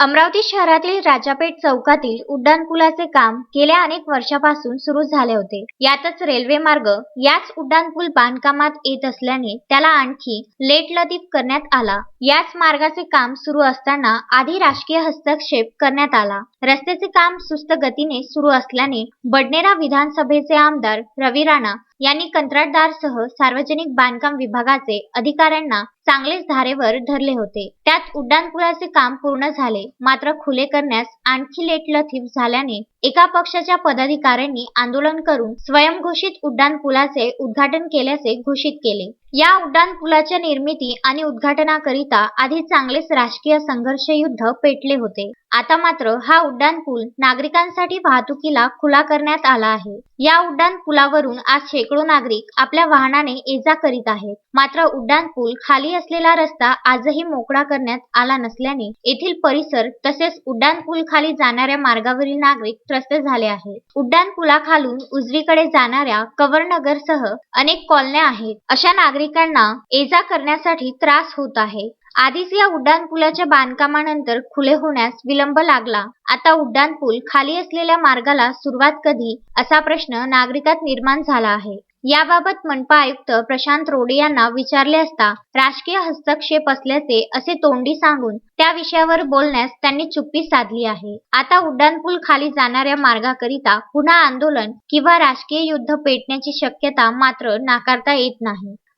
अमरावती शहरातील राजापेठ चौकातील उड्डाणपुलाचे काम गेल्या अनेक वर्षापासून सुरू झाले होते. यातच रेल्वे मार्ग याच उड्डाणपूल बांधकामात येत असल्याने त्याला आणखी लेटलतीफ करण्यात आला. याच मार्गाचे काम सुरू असताना आधी राजकीय हस्तक्षेप करण्यात आला. रस्त्याचे काम सुस्त गतीने सुरू असल्याने बडनेरा विधानसभेचे आमदार रवी राणा यांनी कंत्राटदारसह सार्वजनिक बांधकाम विभागाचे अधिकाऱ्यांना चांगलेच धारेवर धरले होते. त्यात उड्डाणपुलाचे काम पूर्ण झाले. मात्र खुले करण्यास आणखी लेटलथीफ झाल्याने एका पक्षाच्या पदाधिकाऱ्यांनी आंदोलन करून स्वयंघोषित उड्डाणपुलाचे उद्घाटन केल्याचे घोषित केले. या उड्डाणपुलाच्या निर्मिती आणि उद्घाटनाकरिता आधी चांगलेच राजकीय संघर्ष युद्ध पेटले होते. आता मात्र हा उड्डाणपूल नागरिकांसाठी वाहतुकीला खुला करण्यात आला आहे. या उड्डाणपुलावरून आज शेकडो नागरिक आपल्या वाहनाने ये जा करीत आहेत. मात्र उड्डाणपूल खाली असलेला रस्ता आजही मोकळा करण्यात आला नसल्याने येथील परिसर तसेच उड्डाणपूल खाली जाणाऱ्या मार्गावरील नागरिक त्रस्त झाले आहेत. उड्डाणपुलाखालून उजवीकडे जाणाऱ्या कवरनगरसह अनेक कॉलन्या आहेत. अशा नागरिकांना ये जा करण्यासाठी त्रास होत आहे. आधीच या उड्डाणपुलाच्या बांधकामानंतर खुले होण्यास विलंब लागला. आता उड्डाणपूल खाली असलेल्या मार्गाला सुरुवात कधी असा प्रश्न नागरिकात निर्माण झाला आहे. याबाबत मनपा आयुक्त प्रशांत रोडे यांना विचारले असता राजकीय हस्तक्षेप असल्याचे असे तोंडी सांगून त्या विषयावर बोलण्यास त्यांनी चुप्पी साधली आहे. आता उड्डाणपूल खाली जाणाऱ्या मार्गाकरिता पुन्हा आंदोलन किंवा राजकीय युद्ध पेटण्याची शक्यता मात्र नाकारता येत नाही.